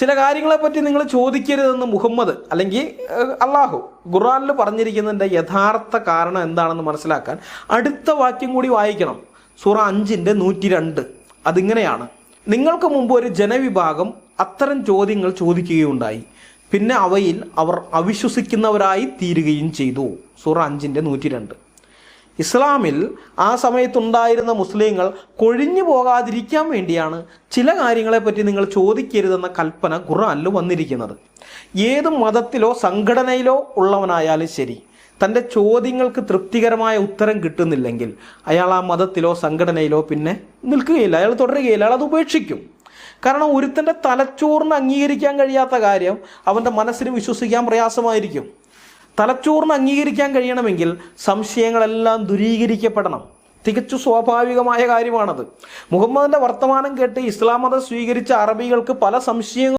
ചില കാര്യങ്ങളെപ്പറ്റി നിങ്ങൾ ചോദിക്കരുതെന്ന് മുഹമ്മദ് അല്ലെങ്കിൽ അള്ളാഹു ഖുർആനിൽ പറഞ്ഞിരിക്കുന്നതിന്റെ യഥാർത്ഥ കാരണം എന്താണെന്ന് മനസ്സിലാക്കാൻ അടുത്ത വാക്യം കൂടി വായിക്കണം. സൂറ അഞ്ചിന്റെ നൂറ്റി രണ്ട് അതിങ്ങനെയാണ്. നിങ്ങൾക്ക് മുമ്പ് ഒരു ജനവിഭാഗം അത്തരം ചോദ്യങ്ങൾ ചോദിക്കുകയുണ്ടായി. പിന്നെ അവയിൽ അവർ അവിശ്വസിക്കുന്നവരായി തീരുകയും ചെയ്തു. സൂറ അഞ്ചിന്റെ നൂറ്റി രണ്ട് ഇസ്ലാമിൽ ആ സമയത്തുണ്ടായിരുന്ന മുസ്ലിങ്ങൾ കൊഴിഞ്ഞു പോകാതിരിക്കാൻ വേണ്ടിയാണ് ചില കാര്യങ്ങളെപ്പറ്റി നിങ്ങൾ ചോദിക്കരുതെന്ന കൽപ്പന ഖുർആനിൽ വന്നിരിക്കുന്നത്. ഏത് മതത്തിലോ സംഘടനയിലോ ഉള്ളവനായാലും ശരി തന്റെ ചോദ്യങ്ങൾക്ക് തൃപ്തികരമായ ഉത്തരം കിട്ടുന്നില്ലെങ്കിൽ അയാൾ ആ മതത്തിലോ സംഘടനയിലോ പിന്നെ നിൽക്കുകയില്ല. അയാൾ തുടരുകയില്ല. അയാൾ അത് ഉപേക്ഷിക്കും. കാരണം ഒരുത്തന്റെ തലച്ചോറിന് അംഗീകരിക്കാൻ കഴിയാത്ത കാര്യം അവന്റെ മനസ്സിന് വിശ്വസിക്കാൻ പ്രയാസമായിരിക്കും. തലച്ചോറിന് അംഗീകരിക്കാൻ കഴിയണമെങ്കിൽ സംശയങ്ങളെല്ലാം ദുരീകരിക്കപ്പെടണം. തികച്ചു സ്വാഭാവികമായ കാര്യമാണത്. മുഹമ്മദിന്റെ വർത്തമാനം കേട്ട് ഇസ്ലാം മതം സ്വീകരിച്ച അറബികൾക്ക് പല സംശയങ്ങളും